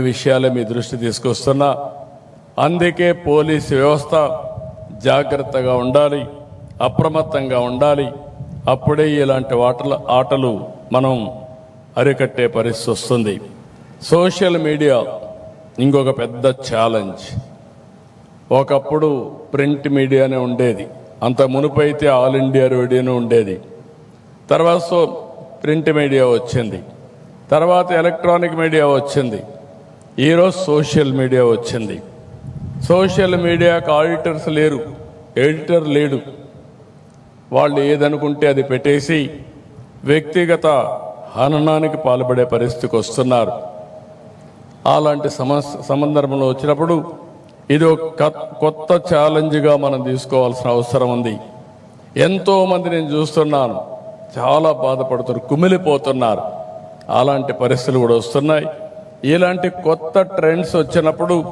విషయాలు మీ దృష్టి తీసుకొస్తున్నా. అందుకే పోలీసు వ్యవస్థ జాగ్రత్తగా ఉండాలి అప్రమత్తంగా ఉండాలి. అప్పుడే ఇలాంటి ఆటలు ఆటలు మనం అరికట్టే పరిస్థితి వస్తుంది. సోషల్ మీడియా ఇంకొక పెద్ద ఛాలెంజ్. ఒకప్పుడు ప్రింట్ మీడియానే ఉండేది. అంత మునుపైతే ఆల్ ఇండియా రేడియోనే ఉండేది. తర్వాత ప్రింట్ మీడియా వచ్చింది. తర్వాత ఎలక్ట్రానిక్ మీడియా వచ్చింది. ఈరోజు సోషల్ మీడియా వచ్చింది. సోషల్ మీడియాకు ఆడిటర్స్ లేరు ఎడిటర్ లేడు. వాళ్ళు ఏదనుకుంటే అది పెట్టేసి వ్యక్తిగత హననానికి పాల్పడే పరిస్థితికి వస్తున్నారు. అలాంటి సమస్య సందర్భంలో వచ్చినప్పుడు ఇది ఒక కొత్త ఛాలెంజ్గా మనం తీసుకోవాల్సిన అవసరం ఉంది. ఎంతోమంది నేను చూస్తున్నాను చాలా బాధపడుతున్నారు కుమిలిపోతున్నారు. అలాంటి పరిస్థితులు కూడా వస్తున్నాయి. ఇలాంటి కొత్త ట్రెండ్స్ వచ్చినప్పుడు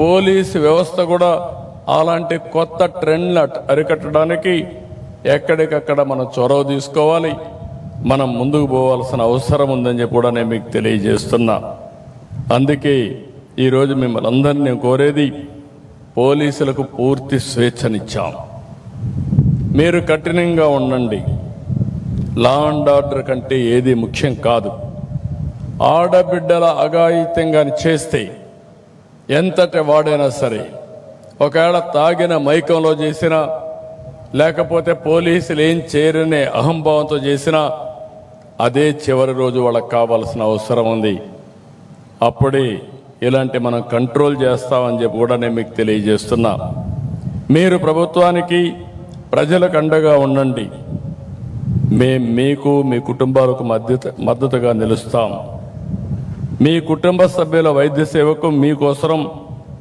పోలీసు వ్యవస్థ కూడా అలాంటి కొత్త ట్రెండ్ని అరికట్టడానికి ఎక్కడికక్కడ మనం చొరవ తీసుకోవాలి. మనం ముందుకు పోవాల్సిన అవసరం ఉందని చెప్పి కూడా నేను మీకు తెలియజేస్తున్నా. అందుకే ఈరోజు మిమ్మల్ని అందరినీ నేను కోరేది పోలీసులకు పూర్తి స్వేచ్ఛనిచ్చాం. మీరు కఠినంగా ఉండండి. లా అండ్ ఆర్డర్ కంటే ఏది ముఖ్యం కాదు. ఆడబిడ్డల అఘాయిత్యంగా చేస్తే ఎంతటి వాడైనా సరే ఒకవేళ తాగిన మైకంలో చేసినా లేకపోతే పోలీసులు ఏం చేయరనే అహంభావంతో చేసినా అదే చివరి రోజు వాళ్ళకి కావాల్సిన అవసరం ఉంది. అప్పుడే ఇలాంటి మనం కంట్రోల్ చేస్తామని చెప్పి కూడా నేను మీకు తెలియజేస్తున్నా. మీరు ప్రభుత్వానికి ప్రజలకు అండగా ఉండండి. మేం మీకు మీ కుటుంబాలకు మద్దతు మద్దతుగా నిలుస్తాం. మీ కుటుంబ సభ్యుల వైద్య సేవకు మీకోసరం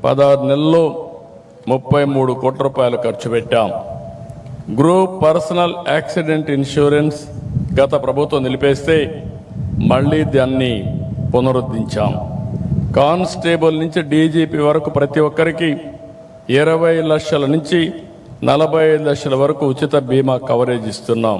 పదహారు నెలల్లో ముప్పై మూడు కోట్ల రూపాయలు ఖర్చు పెట్టాం. గ్రూప్ పర్సనల్ యాక్సిడెంట్ ఇన్సూరెన్స్ గత ప్రభుత్వం నిలిపేస్తే మళ్ళీ దాన్ని పునరుద్ధరించాం కానిస్టేబుల్ నుంచి డీజీపీ వరకు ప్రతి ఒక్కరికి ఇరవై లక్షల నుంచి నలభై ఐదు లక్షల వరకు ఉచిత బీమా కవరేజ్ ఇస్తున్నాం.